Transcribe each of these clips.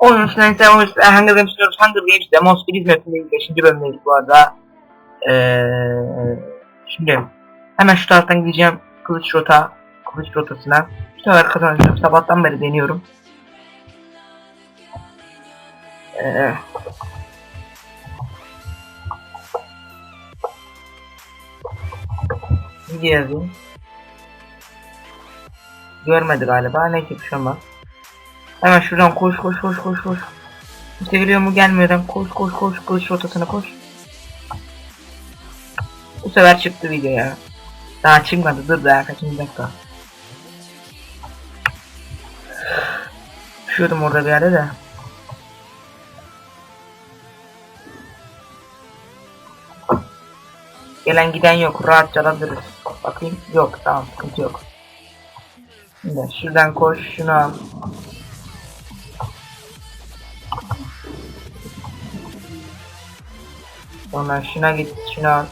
Onun için ise onun için Hunger Games diyoruz. Hunger Games Demon Spirit mapindeyiz. 5. bölümdeyiz bu arada. Ee, şimdi hemen şu taraftan gideceğim. Kılıç rota. Kılıç rotasına. Bu sefer kazanacağım. Sabahtan beri deniyorum. Ee, Video yazayım. Görmedi galiba. Neyse bir şey olmaz. Hemen şuradan koş koş koş koş koş. İşte geliyor mu gelmiyor koş koş koş kılıç rotasına koş. Bu sefer çıktı video ya. Daha çıkmadı dur daha kaçıncı dakika. Düşüyordum orada bir yerde de. Gelen giden yok rahatça alabiliriz. Bakayım yok tamam sıkıntı yok. Şimdi şuradan koş şunu al. Sonra şuna git şuna.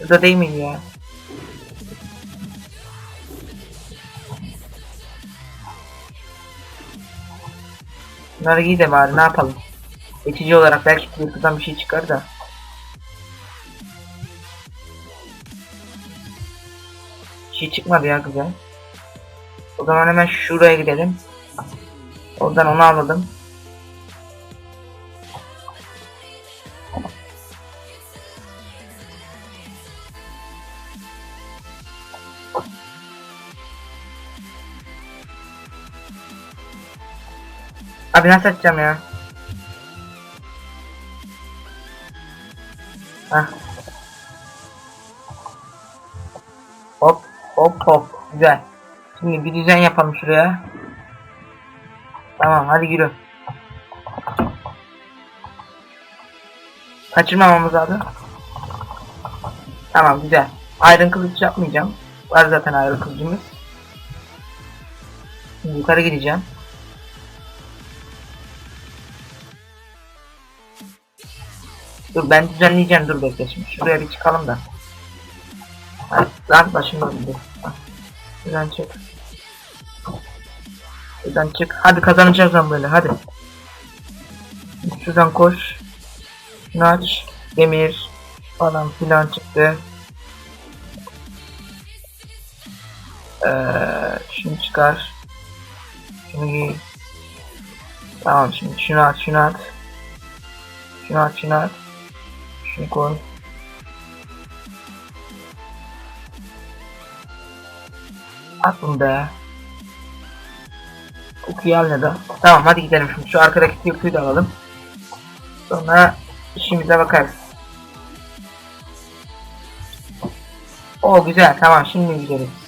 Burada değil miydi ya? Bunları giy de bari ne yapalım. Geçici olarak belki kırıklıdan bir şey çıkar da. Bir şey çıkmadı ya güzel. O zaman hemen şuraya gidelim. Oradan onu alalım. Abi nasıl açacağım ya? Heh. Hop hop hop güzel. Şimdi bir düzen yapalım şuraya. Tamam hadi yürü. Kaçırmamamız lazım. Tamam güzel. Iron kılıç yapmayacağım. Var zaten iron kılıcımız. Yukarı gideceğim. Dur ben düzenleyeceğim dur bekle şimdi. Şuraya bir çıkalım da. Lan başım döndü. Hah, Şuradan çık. Şuradan çık. Hadi kazanacağız lan böyle hadi. Şuradan koş. Şunu aç. Demir falan filan çıktı. Ee, şunu çıkar. Şunu giy. Tamam şimdi şunu at şunu at. Şunu at şunu at. Şunu koy. At bunu be. Tamam hadi gidelim şimdi şu arkadaki kukuyu da alalım. Sonra işimize bakarız. O güzel tamam şimdi güzeliz.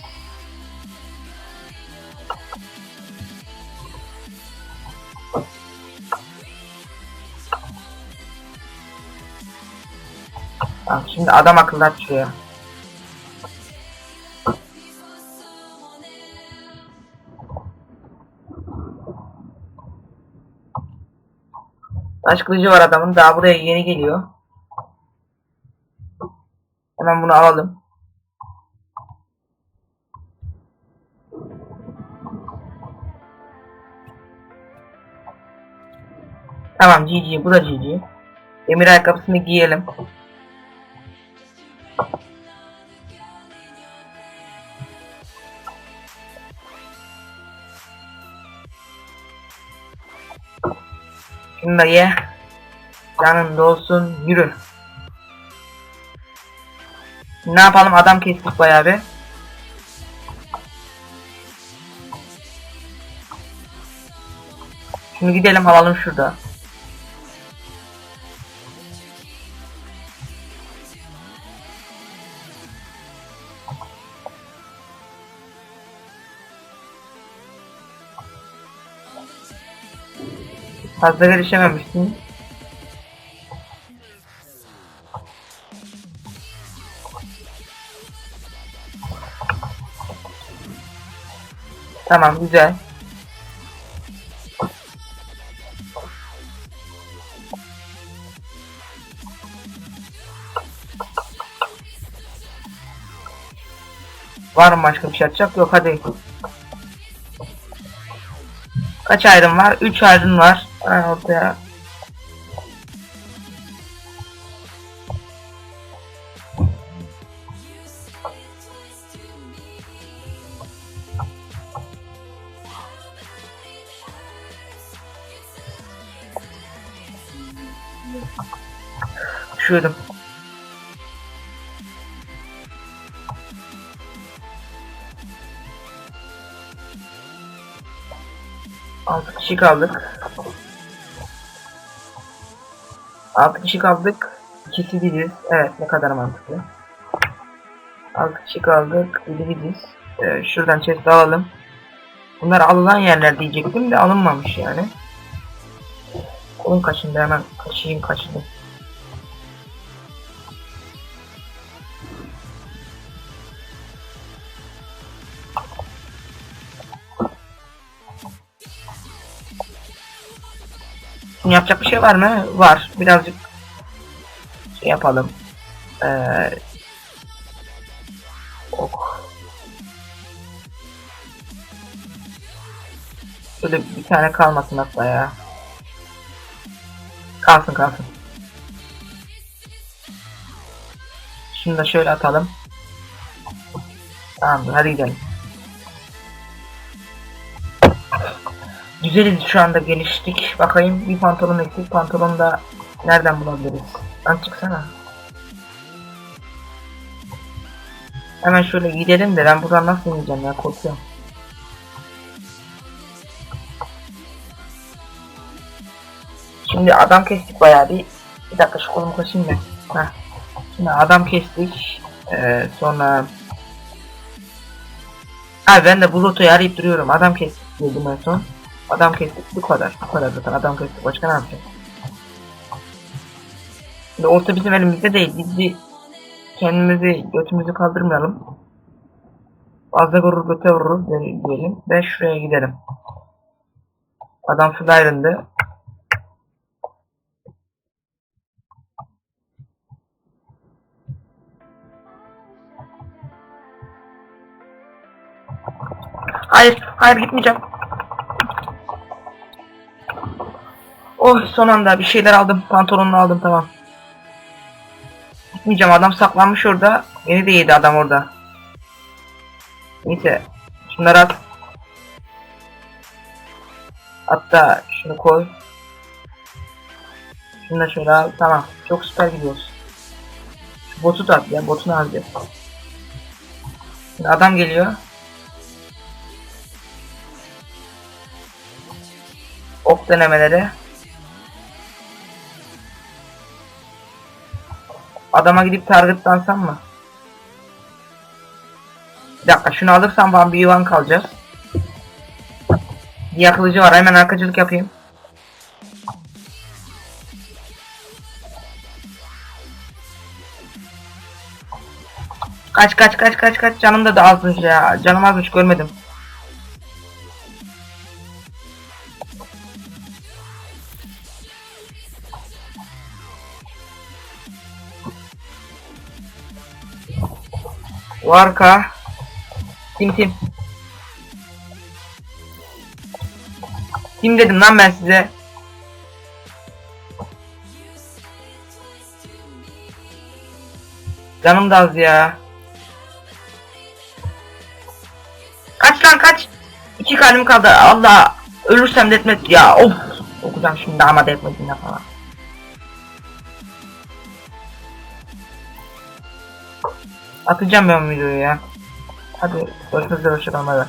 Tamam şimdi adam akıllı şuraya. Taş kılıcı var adamın daha buraya yeni geliyor. Hemen bunu alalım. Tamam GG bu da GG. Demir ayakkabısını giyelim. Şunu da. Canın dolsun yürü. Ne yapalım adam kestik bayağı bir. Şimdi gidelim alalım şurada. Fazla gelişememişsin. Tamam güzel. Var mı başka bir şey atacak? Yok hadi. Kaç ayrım var? 3 ayrım var. Ortaya. Düşürdüm. Altı kişi kaldık. Altı kişi kaldık. İkisi biziz. Evet ne kadar mantıklı. Altı kişi kaldık. Biri biziz. Ee, şuradan chest alalım. Bunlar alınan yerler diyecektim de alınmamış yani. Kolum kaşındı hemen kaşıyım kaşındı. Şimdi yapacak bir şey var mı? Var. Birazcık şey yapalım. Ee, ok. Şöyle bir tane kalmasın hatta ya. Kalsın kalsın. Şunu da şöyle atalım. Tamamdır hadi gidelim. Güzeliz şu anda geliştik. Bakayım bir pantolon eksik. Pantolonu da nereden bulabiliriz? Lan çıksana. Hemen şöyle gidelim de ben buradan nasıl ineceğim ya korkuyorum. Şimdi adam kestik bayağı bir. Bir dakika şu kolumu kaşıyım da. Heh. Şimdi adam kestik. Ee, sonra... Ha ben de bu rotayı arayıp duruyorum. Adam kestik dedim en son. Adam kestik bu kadar. Bu kadar zaten adam kestik. Başka ne yapacağız? Şimdi orta bizim elimizde değil. Biz bir kendimizi götümüzü kaldırmayalım. Fazla vurur göte vurur diyelim. Ve şuraya gidelim. Adam ayrıldı. Hayır, hayır gitmeyeceğim. Oh son anda bir şeyler aldım. Pantolonunu aldım tamam. Gitmeyeceğim adam saklanmış orada. Beni de yedi adam orada. Neyse. Şunları at. Hatta şunu koy. Şunu da şöyle al. Tamam. Çok süper gidiyoruz. Şu botu da at ya. Botunu. Şimdi adam geliyor. Ok denemeleri. Adama gidip targetlansam mı? Bir dakika şunu alırsam falan bir yuvan kalacağız. Bir yakılıcı var hemen arkacılık yapayım. Kaç kaç kaç kaç kaç canım da azmış ya. Canım azmış görmedim. Varka. Tim tim. Tim dedim lan ben size. Canım da az ya. Kaç lan kaç. İki kalbim kaldı. Allah. Ölürsem de etmet ya. Of. Okuyacağım şimdi ama da etmediğine falan. Atacağım ben videoyu ya. Hadi görüşmek üzere hoşçakalın bay bay.